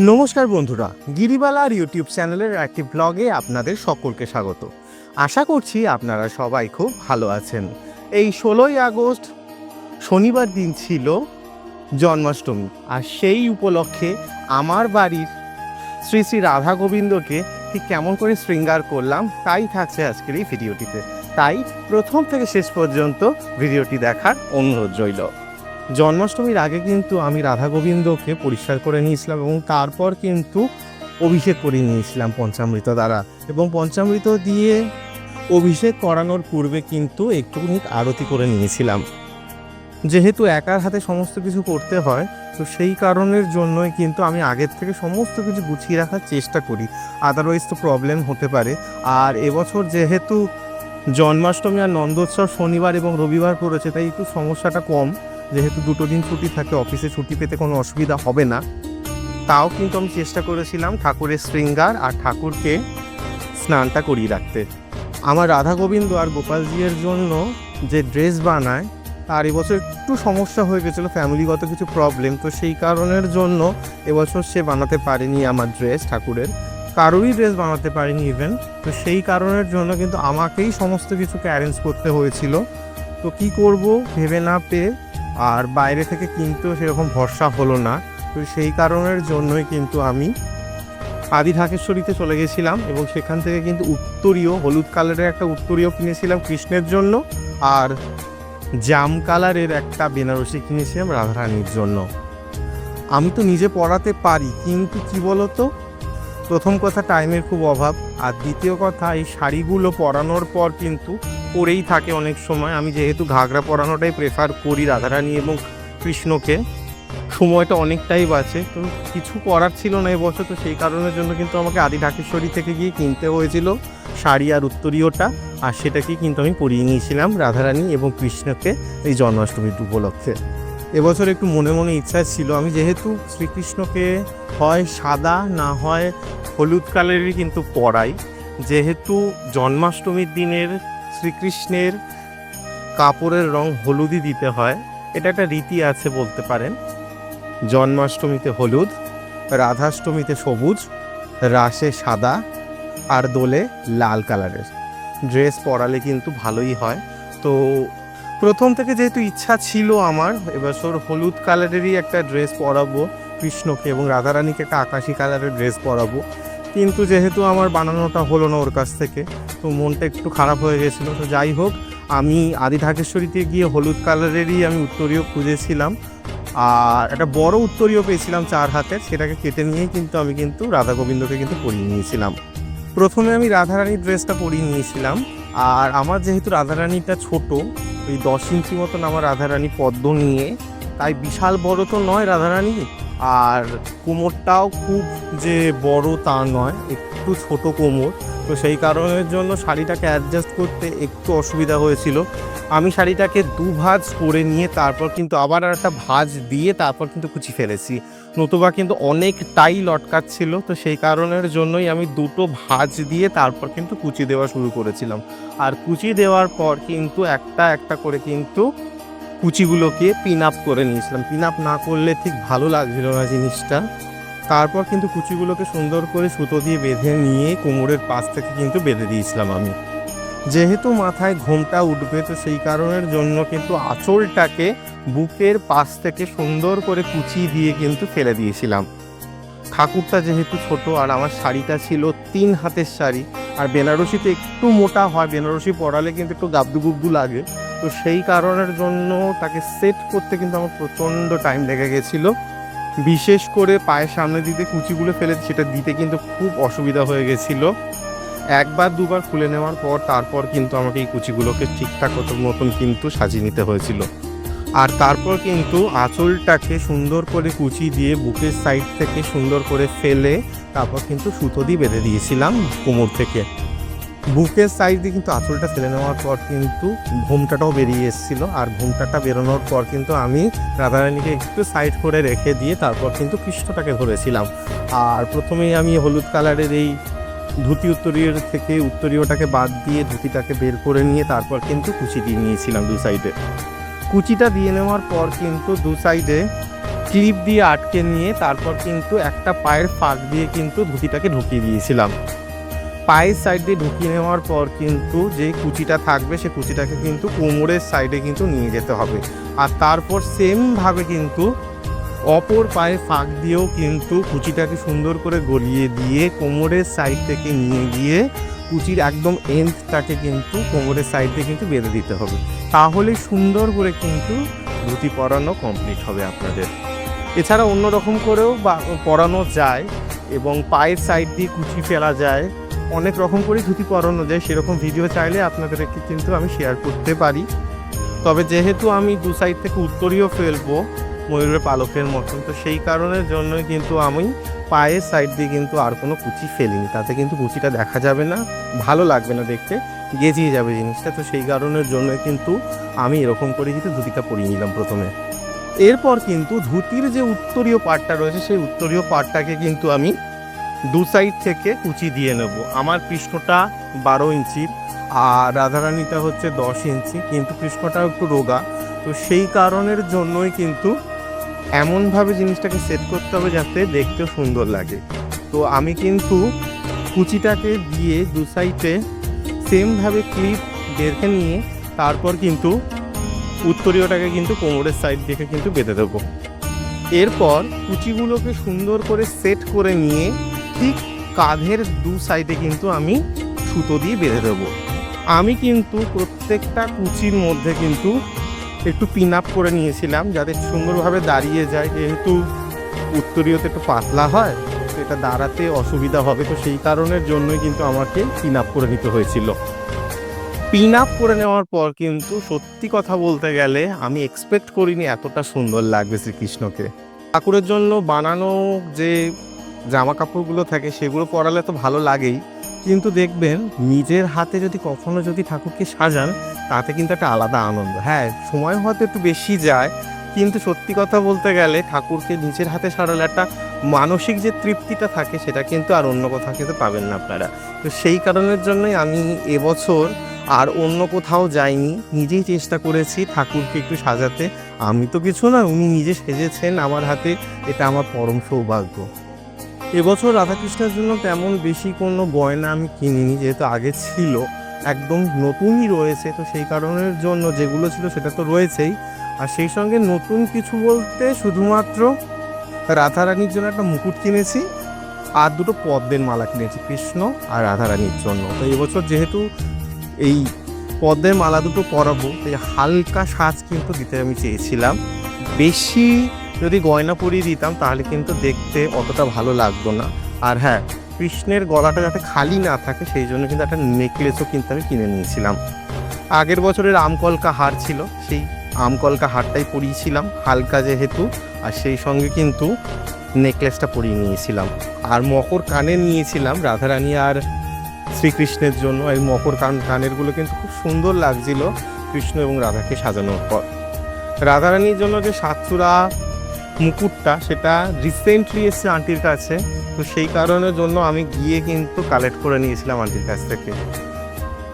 নমস্কার বন্ধুরা গিরিবালার ইউটিউব চ্যানেলের একটি ব্লগে আপনাদের সকলকে স্বাগত। আশা করছি আপনারা সবাই খুব ভালো আছেন। এই ষোলোই আগস্ট শনিবার দিন ছিল জন্মাষ্টমী, আর সেই উপলক্ষে আমার বাড়ির শ্রী শ্রী রাধা গোবিন্দকে ঠিক কেমন করে শৃঙ্গার করলাম, তাই থাকছে আজকের এই ভিডিওটিতে তাই প্রথম থেকে শেষ পর্যন্ত ভিডিওটি দেখার অনুরোধ রইল। জন্মাষ্টমীর আগে কিন্তু আমি রাধা গোবিন্দকে পরিষ্কার করে নিয়েছিলাম এবং তারপর কিন্তু অভিষেক করে নিয়েছিলাম পঞ্চামৃত দ্বারা। এবং পঞ্চামৃত দিয়ে অভিষেক করানোর পূর্বে কিন্তু একটুখানি আরতি করে নিয়েছিলাম। যেহেতু একার হাতে সমস্ত কিছু করতে হয়, তো সেই কারণের জন্যই কিন্তু আমি আগের থেকে সমস্ত কিছু গুছিয়ে রাখার চেষ্টা করি। আদারওয়াইজ তো প্রবলেম হতে পারে। আর এবছর যেহেতু জন্মাষ্টমী আর নন্দোৎসব শনিবার এবং রবিবার পড়েছে, তাই একটু সমস্যাটা কম। যেহেতু দুটো দিন ছুটি থাকে, অফিসে ছুটি পেতে কোনো অসুবিধা হবে না। তাও কিন্তু আমি চেষ্টা করেছিলাম ঠাকুরের শৃঙ্গার আর ঠাকুরকে স্নানটা করিয়ে রাখতে। আমার রাধা গোবিন্দ আর গোপালজির জন্য যে ড্রেস বানায়, তার এবছর একটু সমস্যা হয়ে গেছিল, ফ্যামিলিগত কিছু প্রবলেম তো সেই কারণের জন্য এবছর সে বানাতে পারেনি আমার ড্রেস ঠাকুরের। কারোরই ড্রেস বানাতে পারেনি ইভেন তো সেই কারণের জন্য কিন্তু আমাকেই সমস্ত কিছুকে অ্যারেঞ্জ করতে হয়েছিল। তো কি করব ভেবে না পেয়ে আর বাইরে থেকে কিন্তু সেরকম ভরসা হলো না। তো সেই কারণের জন্যই কিন্তু আমি আদি ঢাকেশ্বরীতে চলে গেছিলাম এবং সেখান থেকে কিন্তু উত্তরীয়, হলুদ কালারের একটা উত্তরীয় কিনেছিলাম কৃষ্ণের জন্য আর জাম কালারের একটা বেনারসি কিনেছিলাম রাধারানীর জন্য। আমি তো নিজে পড়াতে পারি, কিন্তু কি বলতো? প্রথম কথা টাইমের খুব অভাব। আর দ্বিতীয় কথা, এই শাড়িগুলো পরানোর পর কিন্তু পরেই থাকে অনেক সময়। আমি যেহেতু ঘাগরা পরানোটাই প্রেফার করি রাধারানী এবং কৃষ্ণকে। সময়টা অনেকটাই বাঁচে। তো কিছু করার ছিল না এবছর তো সেই কারণের জন্য কিন্তু আমাকে আদি ঢাকেশ্বরী থেকে গিয়ে কিনতে হয়েছিল শাড়ি আর উত্তরীয়টা আর সেটাকেই কিন্তু আমি পরিয়ে নিয়েছিলাম রাধারানী এবং কৃষ্ণকে এই জন্মাষ্টমীর উপলক্ষে। এবছর একটু মনে মনে ইচ্ছা ছিল। আমি যেহেতু শ্রীকৃষ্ণকে হয় সাদা, না হয় হলুদ কালারেরই কিন্তু পরাই। যেহেতু জন্মাষ্টমীর দিনের শ্রীকৃষ্ণের কাপড়ের রং হলুদই দিতে হয়। এটা একটা রীতি আছে বলতে পারেন। জন্মাষ্টমীতে হলুদ, রাধাষ্টমীতে সবুজ, রাসে সাদা আর দোলে লাল কালারের। ড্রেস পরালে কিন্তু ভালোই হয়। তো প্রথম থেকে যেহেতু ইচ্ছা ছিল আমার এবছর হলুদ কালারেরই একটা ড্রেস পরাবো, কৃষ্ণকে এবং রাধারানীকে একটা আকাশি কালারের ড্রেস পরাবো। কিন্তু যেহেতু আমার বানানোটা হলো না ওর কাছ থেকে, তো মনটা একটু খারাপ হয়ে গেছিল। তো যাই হোক, আমি আদি ঢাকেশ্বরীতে গিয়ে হলুদ কালারেরই আমি উত্তরীয় খুঁজেছিলাম। আর একটা বড় উত্তরীয় পেয়েছিলাম চার হাতের, সেটাকে কেটে নিয়েই কিন্তু আমি কিন্তু রাধা গোবিন্দকে কিন্তু পরিয়ে নিয়েছিলাম। প্রথমে আমি রাধারানীর ড্রেসটা পরিয়ে নিয়েছিলাম। আর আমার যেহেতু রাধারানীটা ছোট, ওই দশ ইঞ্চি মতন আমার রাধারানী পদ্ম নিয়ে, তাই বিশাল বড় তো নয় রাধারানী আর কোমরটাও খুব যে বড় তা নয়, একটু ছোট কোমর। তো সেই কারণের জন্য শাড়িটাকে অ্যাডজাস্ট করতে একটু অসুবিধা হয়েছিল। আমি শাড়িটাকে দু ভাঁজ করে নিয়ে তারপর কিন্তু আবার আর একটা ভাঁজ দিয়ে তারপর কিন্তু কুচি ফেলেছি। নতুবা কিন্তু অনেকটাই লটকাচ্ছিল, তো সেই কারণের জন্যই আমি দুটো ভাঁজ দিয়ে তারপর কিন্তু কুচি দেওয়া শুরু করেছিলাম। আর কুচি দেওয়ার পর কিন্তু একটা একটা করে কিন্তু কুচিগুলোকে পিন আপ করে নিয়েছিলাম। পিন আপ না করলে ঠিক ভালো লাগছিল না জিনিসটা। তারপর কিন্তু কুচিগুলোকে সুন্দর করে সুতো দিয়ে বেঁধে নিয়ে কোমরের পাশ থেকে কিন্তু বেঁধে দিয়েছিলাম আমি। যেহেতু মাথায় ঘোমটা উঠবে, তো সেই কারণের জন্য কিন্তু আঁচলটাকে বুকের পাশ থেকে সুন্দর করে কুচি দিয়ে কিন্তু ফেলে দিয়েছিলাম। ঠাকুরটা যেহেতু ছোট আর আমার শাড়িটা ছিল তিন হাতের শাড়ি, আর বেনারসিতে একটু মোটা হয়, বেনারসি পরালে কিন্তু একটু গাবদু গুবদু লাগে। তো সেই কারণের জন্য তাকে সেট করতে কিন্তু আমার প্রচণ্ড টাইম লেগে গেছিল। বিশেষ করে পায়ের সামনে দিতে কুচিগুলো ফেলে সেটা দিতে কিন্তু খুব অসুবিধা হয়ে গেছিল। একবার দুবার খুলে নেওয়ার পর তারপর কিন্তু আমাকে এই কুচিগুলোকে ঠিকঠাক মতন কিন্তু সাজিয়ে নিতে হয়েছিল। আর তারপর কিন্তু আঁচলটাকে সুন্দর করে কুচি দিয়ে বুকের সাইড থেকে সুন্দর করে ফেলে তারপর কিন্তু সুতো দিয়ে বেঁধে দিয়েছিলাম কোমর থেকে। বুকের সাইড কিন্তু আঁচলটা ফেলে নেওয়ার পর কিন্তু ঘোমটাটাও বেরিয়ে এসেছিল। আর ঘোমটাটা বেরোনোর পর কিন্তু আমি রাধারানীকে একটু সাইড করে রেখে দিয়ে তারপর কিন্তু কৃষ্ণটাকে ধরেছিলাম। আর প্রথমেই আমি হলুদ কালারের এই ধুতি উত্তরীয় থেকে উত্তরীয়টাকে বাদ দিয়ে ধুতিটাকে বের করে নিয়ে তারপর কিন্তু কুচি দিয়ে নিয়েছিলাম দু সাইডে কুচিটা দিয়ে নেওয়ার পর কিন্তু দু সাইডে ক্লিপ দিয়ে আটকে নিয়ে তারপর কিন্তু একটা পায়ের ফাঁক দিয়ে কিন্তু ধুতিটাকে ঢুকিয়ে দিয়েছিলাম। পায়ের সাইড দিয়ে ঢুকিয়ে নেওয়ার পর কিন্তু যে কুচিটা থাকবে, সে কুচিটাকে কিন্তু কোমরের সাইডে কিন্তু নিয়ে যেতে হবে। আর তারপর সেমভাবে কিন্তু অপর পায়ে ফাঁক দিয়েও কিন্তু কুচিটাকে সুন্দর করে গলিয়ে দিয়ে কোমরের সাইড থেকে নিয়ে গিয়ে কুচির একদম এন্ডটাকে কিন্তু কোমরের সাইড কিন্তু বেঁধে দিতে হবে। তাহলে সুন্দর করে কিন্তু ধুতি পরানো কমপ্লিট হবে আপনাদের। এছাড়া অন্য রকম করেও বা পরানো যায় এবং পায়ের সাইড দিয়ে কুচি ফেলা যায়। অনেক রকম করেই ধুতি পরানো যায়, সেরকম ভিডিও চাইলে আপনাদেরকে কিন্তু আমি শেয়ার করতে পারি। তবে যেহেতু আমি দু সাইড থেকে উত্তরীয় ফেলব ময়ূরের পালকের মতন, তো সেই কারণের জন্যই কিন্তু আমি পায়ের সাইড দিয়ে কিন্তু আর কোনো কুচি ফেলিনি। তাতে কিন্তু কুচিটা দেখা যাবে না, ভালো লাগবে না দেখতে, গেজিয়ে যাবে জিনিসটা। তো সেই কারণের জন্য কিন্তু আমি এরকম করে কিন্তু ধুতিটা পরিয়ে নিলাম প্রথমে। এরপর কিন্তু ধুতির যে উত্তরীয় পার্টটা রয়েছে, সেই উত্তরীয় পার্টটাকে কিন্তু আমি দু সাইড থেকে কুচি দিয়ে নেব। আমার কৃষ্ণটা বারো ইঞ্চি আর রাধারানীটা হচ্ছে দশ ইঞ্চি, কিন্তু কৃষ্ণটাও একটু রোগা। তো সেই কারণের জন্যই কিন্তু এমনভাবে জিনিসটাকে সেট করতে হবে যাতে দেখতেও সুন্দর লাগে। তো আমি কিন্তু কুচিটাকে দিয়ে দু সাইডে সেমভাবে ক্লিপ বেঁধে নিয়ে তারপর কিন্তু উত্তরীয়টাকে কিন্তু কোমরের সাইড থেকে কিন্তু বেঁধে দেবো। এরপর কুচিগুলোকে সুন্দর করে সেট করে নিয়ে ঠিক কাঁধের দু সাইডে কিন্তু আমি সুতো দিয়ে বেঁধে দেবো। আমি কিন্তু প্রত্যেকটা কুচির মধ্যে কিন্তু একটু পিন আপ করে নিয়েছিলাম যাতে সুন্দরভাবে দাঁড়িয়ে যায়। যেহেতু উত্তরীয়তে একটু পাতলা হয় এটা দাঁড়াতে অসুবিধা হবে। তো সেই কারণের জন্যই কিন্তু আমাকে পিন আপ করে নিতে হয়েছিল। পিন আপ করে নেওয়ার পর কিন্তু সত্যি কথা বলতে গেলে আমি এক্সপেক্ট করিনি এতটা সুন্দর লাগবে শ্রীকৃষ্ণকে। ঠাকুরের জন্য বানানো যে জামা কাপড়গুলো থাকে, সেগুলো পরালে তো ভালো লাগেই। কিন্তু দেখবেন, নিজের হাতে যদি কখনো যদি ঠাকুরকে সাজান, তাতে কিন্তু একটা আলাদা আনন্দ। হ্যাঁ সময় হয়তো একটু বেশি যায়, কিন্তু সত্যি কথা বলতে গেলে ঠাকুরকে নিজের হাতে সারালে একটা মানসিক যে তৃপ্তিটা থাকে, সেটা কিন্তু আর অন্য কোথাও কিন্তু পাবেন না আপনারা। তো সেই কারণের জন্যই আমি এবছর আর অন্য কোথাও যাইনি, নিজেই চেষ্টা করেছি ঠাকুরকে একটু সাজাতে। আমি তো কিছু না, উনি নিজে সেজেছেন আমার হাতে, এটা আমার পরম সৌভাগ্য। এবছর রাধাকৃষ্ণের জন্য তেমন বেশি কোনো গয়না আমি কিনিনি, যেহেতু আগে ছিল, একদম নতুনই রয়েছে, তো সেই কারণের জন্য যেগুলো ছিল সেটা তো রয়েছেই। আর সেই সঙ্গে নতুন কিছু বলতে শুধুমাত্র রাধারানীর জন্য একটা মুকুট কিনেছি, আর দুটো পদ্মের মালা কিনেছি, কৃষ্ণ আর রাধারানীর জন্য। তো এবছর যেহেতু এই পদ্মের মালা দুটো পরাবো, তাই হালকা সাজ কিন্তু দিতে আমি চেয়েছিলাম। বেশি যদি গয়না পরিয়ে দিতাম, তাহলে কিন্তু দেখতে অতটা ভালো লাগতো না। আর হ্যাঁ কৃষ্ণের গলাটা যাতে খালি না থাকে, সেই জন্য কিন্তু একটা নেকলেসও কিন্তু আমি কিনে নিয়েছিলাম। আগের বছরের আমকলকা হার ছিল, সেই আমকলকা হারটাই পরিয়েছিলাম, হালকা যেহেতু, আর সেই সঙ্গে কিন্তু নেকলেসটা পরিয়ে নিয়েছিলাম। আর মকর কানে নিয়েছিলাম, রাধারানী আর শ্রীকৃষ্ণের জন্য। এই মকর কান, কানেরগুলো কিন্তু খুব সুন্দর লাগছিল কৃষ্ণ এবং রাধাকে সাজানোর পর। রাধারানীর জন্য যে সাতচূড়া মুকুটটা সেটা রিসেন্টলি এসছে আন্টির কাছে। তো সেই কারণের জন্য আমি গিয়ে কিন্তু কালেক্ট করে নিয়েছিলাম আন্টির কাছ থেকে।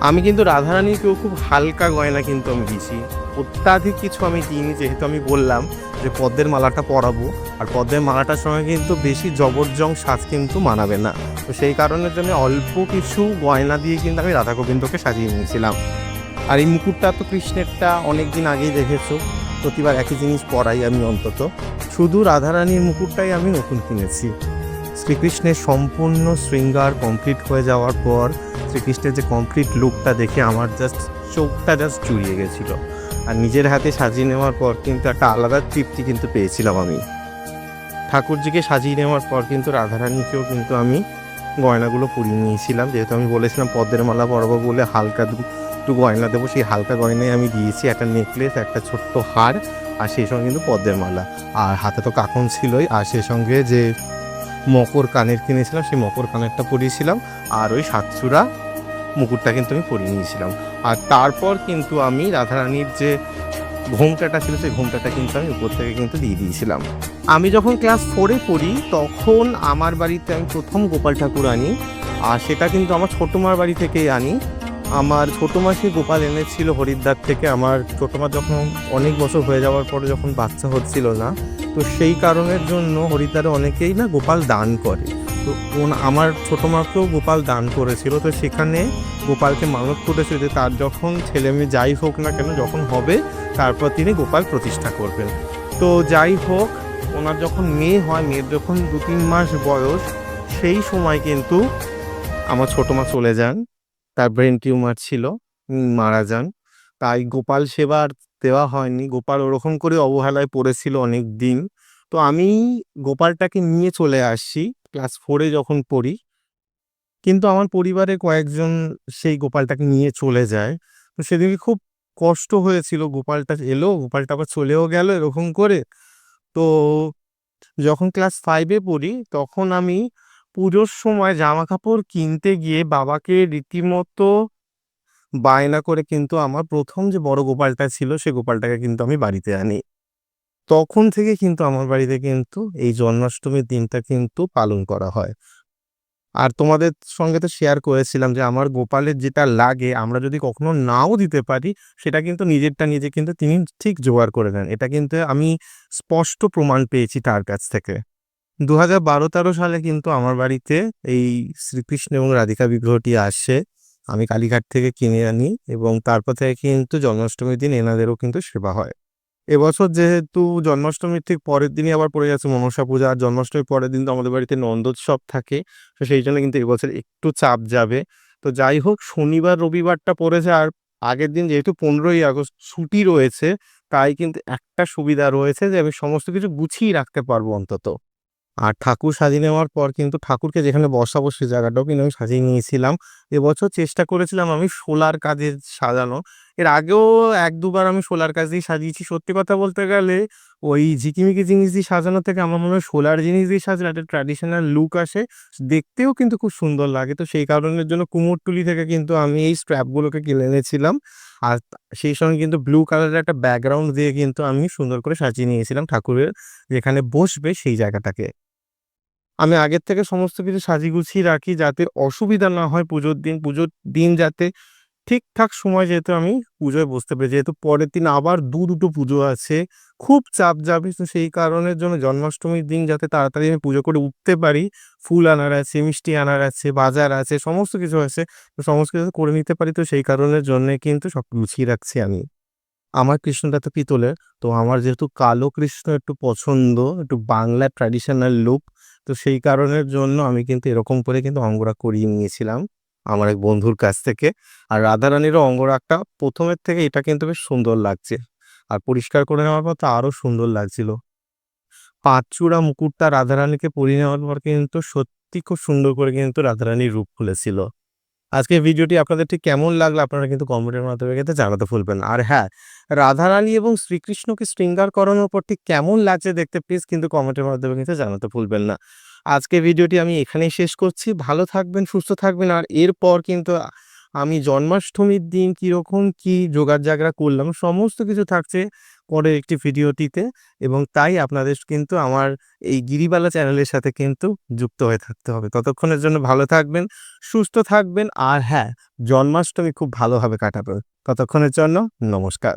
আমি কিন্তু রাধারানীকেও খুব হালকা গয়না কিন্তু আমি দিয়েছি। অত্যাধিক কিছু আমি দিইনি, যেহেতু আমি বললাম যে পদ্মের মালাটা পরাবো। আর পদ্মের মালাটার সঙ্গে কিন্তু বেশি জবরজং সাজ কিন্তু মানাবে না। তো সেই কারণের জন্য অল্প কিছু গয়না দিয়ে কিন্তু আমি রাধা গোবিন্দকে সাজিয়ে নিয়েছিলাম। আর এই মুকুটটা তো কৃষ্ণেরটা অনেক দিন আগেই দেখেছ। প্রতিবার একই জিনিস পরাই আমি অন্তত। শুধু রাধারানীর মুকুটটাই আমি নতুন কিনেছি। শ্রীকৃষ্ণের সম্পূর্ণ শৃঙ্গার কমপ্লিট হয়ে যাওয়ার পর শ্রীকৃষ্ণের যে কমপ্লিট লুকটা দেখে আমার জাস্ট চোখটা জাস্ট চুরিয়ে গেছিল। আর নিজের হাতে সাজিয়ে নেওয়ার পর কিন্তু একটা আলাদা তৃপ্তি কিন্তু পেয়েছিলাম আমি। ঠাকুরজিকে সাজিয়ে নেওয়ার পর কিন্তু রাধারানীকেও কিন্তু আমি গয়নাগুলো পরিয়ে নিয়েছিলাম। যেহেতু আমি বলেছিলাম পদ্মের মালা পরাবো বলে হালকা একটু গয়না দেবো, সেই হালকা গয়নায় আমি দিয়েছি, একটা নেকলেস একটা ছোট্ট হার, আর সেই সঙ্গে কিন্তু পদ্মের মালা। আর হাতে তো কাকন ছিলই, আর সেই সঙ্গে যে মকর কানের কিনেছিলাম, সেই মকর কানেরটা পরিয়েছিলাম, আর ওই সাতচূড়া মুকুটটা কিন্তু আমি পরিয়ে নিয়েছিলাম। আর তারপর কিন্তু আমি রাধারানীর যে ঘোমটাটা ছিল, সেই ঘোমটাটা কিন্তু আমি উপর থেকে কিন্তু দিয়ে দিয়েছিলাম। আমি যখন ক্লাস ফোরে পড়ি, তখন আমার বাড়িতে আমি প্রথম গোপাল ঠাকুর আনি, আর সেটা কিন্তু আমার ছোটো মার বাড়ি থেকেই আনি। আমার ছোটো মাসি গোপাল এনেছিল হরিদ্বার থেকে। আমার ছোটো মা যখন অনেক বছর হয়ে যাওয়ার পরে যখন বাচ্চা হচ্ছিল না, তো সেই কারণের জন্য হরিদ্বারে অনেকেই না গোপাল দান করে। তো আমার ছোটো মাকেও গোপাল দান করেছিল। তো সেখানে গোপালকে মানত করেছিল যে তার যখন ছেলে মেয়ে যাই হোক না কেন, যখন হবে তারপর তিনি গোপাল প্রতিষ্ঠা করবেন। তো যাই হোক, ওনার যখন মেয়ে হয়, মেয়ের যখন দু তিন মাস বয়স, সেই সময় কিন্তু আমার ছোটো মা চলে যান। তার ব্রেন টিউমার ছিল মারা যান। তাই গোপাল সেবা আর দেওয়া হয়নি। গোপাল ওরকম করে অবহেলায় পড়েছিল অনেক দিন তো আমি গোপালটাকে নিয়ে চলে আসছি ক্লাস ফোরে যখন পড়ি। কিন্তু আমার পরিবারে কয়েকজন সেই গোপালটাকে নিয়ে চলে যায়। তো সেদিকে খুব কষ্ট হয়েছিল। গোপালটা এলো, গোপালটা আবার চলেও গেল এরকম করে। তো যখন ক্লাস ফাইভে পড়ি, তখন আমি পুজোর সময় জামা কাপড় কিনতে গিয়ে বাবাকে রীতিমতো বায়না করে কিন্তু আমার প্রথম যে বড় গোপালটা ছিল, সে গোপালটাকে কিন্তু আমি বাড়িতে আনি। তখন থেকে কিন্তু আমার বাড়িতে কিন্তু এই জন্মাষ্টমীর দিনটা কিন্তু পালন করা হয়। আর তোমাদের সঙ্গে তো শেয়ার করেছিলাম যে আমার গোপালের যেটা লাগে, আমরা যদি কখনো নাও দিতে পারি, সেটা কিন্তু নিজেরটা নিজে কিন্তু তিনি ঠিক জোগাড় করে নেন। এটা কিন্তু আমি স্পষ্ট প্রমাণ পেয়েছি তার কাছ থেকে। দু হাজার বারো তেরো সালে কিন্তু আমার বাড়িতে এই শ্রীকৃষ্ণ এবং রাধিকা বিগ্রহটি আসে। আমি কালীঘাট থেকে কিনে আনি এবং তারপর থেকে কিন্তু জন্মাষ্টমীর দিন এনাদেরও কিন্তু সেবা হয়। এবছর যেহেতু জন্মাষ্টমীর ঠিক পরের দিনই আবার পড়ে যাচ্ছে মনসা পূজা, আর জন্মাষ্টমীর পরের দিন তো আমাদের বাড়িতে নন্দোৎসব থাকে, তো সেই জন্য কিন্তু এবছর একটু চাপ যাবে। তো যাই হোক, শনিবার, রবিবারটা পড়েছে, আর আগের দিন যেহেতু পনেরোই আগস্ট ছুটি রয়েছে, তাই কিন্তু একটা সুবিধা রয়েছে যে আমি সমস্ত কিছু গুছিয়ে রাখতে পারব অন্তত। আর ঠাকুর সাজিয়ে নেওয়ার পর কিন্তু ঠাকুরকে যেখানে বসাবো সে জায়গাটাও কিন্তু আমি সাজিয়ে নিয়েছিলাম। এবছর চেষ্টা করেছিলাম আমি সোলার কাজে সাজানো। এর আগেও এক দুবার আমি সোলার কাজ দিয়ে সাজিয়েছি। সত্যি কথা বলতে গেলে ওই ঝিকিমিকি জিনিস দিয়ে সাজানো থেকে আমার মনে হয় সোলার জিনিস দিয়ে সাজালে একটা ট্র্যাডিশনাল লুক আসে। দেখতেও কিন্তু খুব সুন্দর লাগে। তো সেই কারণের জন্য কুমোরটুলি থেকে কিন্তু আমি এই স্ট্র্যাপগুলোকে কিনে এনেছিলাম। আর সেই সঙ্গে কিন্তু ব্লু কালারের একটা ব্যাকগ্রাউন্ড দিয়ে কিন্তু আমি সুন্দর করে সাজিয়ে নিয়েছিলাম ঠাকুরের যেখানে বসবে সেই জায়গাটাকে। আমি আগের থেকে সমস্ত কিছু সাজিয়ে গুছিয়ে রাখি যাতে অসুবিধা না হয় পুজোর দিন। পুজোর দিন যাতে ঠিকঠাক সময় যেহেতু আমি পুজোয় বসতে পারি যেহেতু পরের দিন আবার দু দুটো পুজো আছে, খুব চাপ যাবে। তো সেই কারণের জন্য জন্মাষ্টমীর দিন যাতে তাড়াতাড়ি আমি পুজো করে উঠতে পারি। ফুল আনার আছে, মিষ্টি আনার আছে, বাজার আছে, সমস্ত কিছু আছে। তো সমস্ত কিছু করে নিতে পারি। তো সেই কারণের জন্যে কিন্তু সব গুছিয়ে রাখছি আমি। আমার কৃষ্ণটা তো পিতলের। তো আমার যেহেতু কালো কৃষ্ণ একটু পছন্দ, একটু বাংলা ট্র্যাডিশনাল লুক তো সেই কারণের জন্য আমি কিন্তু এরকম করে কিন্তু অঙ্গরা করিয়ে নিয়েছিলাম আমার এক বন্ধুর কাছ থেকে। আর রাধারানীরও অঙ্গরাগটা প্রথমের থেকে এটা কিন্তু বেশ সুন্দর লাগছে আর পরিষ্কার করে নেওয়ার পর তো আরও সুন্দর লাগছিল। পাঁচচূড়া মুকুটটা রাধারানীকে পরিয়ে নেওয়ার পর কিন্তু সত্যি খুব সুন্দর করে কিন্তু রাধারানীর রূপ খুলেছিল। আজকে ভিডিওটি আপনাদের ঠিক কেমন লাগল আপনারা কিন্তু কমেন্টের মাধ্যমে কিন্তু জানাতে ভুলবেন। আর হ্যাঁ রাধারানী এবং শ্রীকৃষ্ণকে শৃঙ্গার করানোর পর ঠিক কেমন লাগছে দেখতে প্লিজ কিন্তু কমেন্টের মাধ্যমে কিন্তু জানাতে ভুলবেন না আজকে ভিডিওটি আমি এখানেই শেষ করছি ভালো থাকবেন, সুস্থ থাকবেন আর এরপর কিন্তু আমি জন্মাষ্টমীর দিন কীরকম কি জোগাড় জাগড়া করলাম, সমস্ত কিছু থাকছে পরের একটি ভিডিওটিতে এবং তাই আপনাদের কিন্তু আমার এই গিরিবালা চ্যানেলের সাথে কিন্তু যুক্ত হয়ে থাকতে হবে। ততক্ষণের জন্য ভালো থাকবেন, সুস্থ থাকবেন আর হ্যাঁ জন্মাষ্টমী খুব ভালোভাবে কাটাবেন। ততক্ষণের জন্য নমস্কার।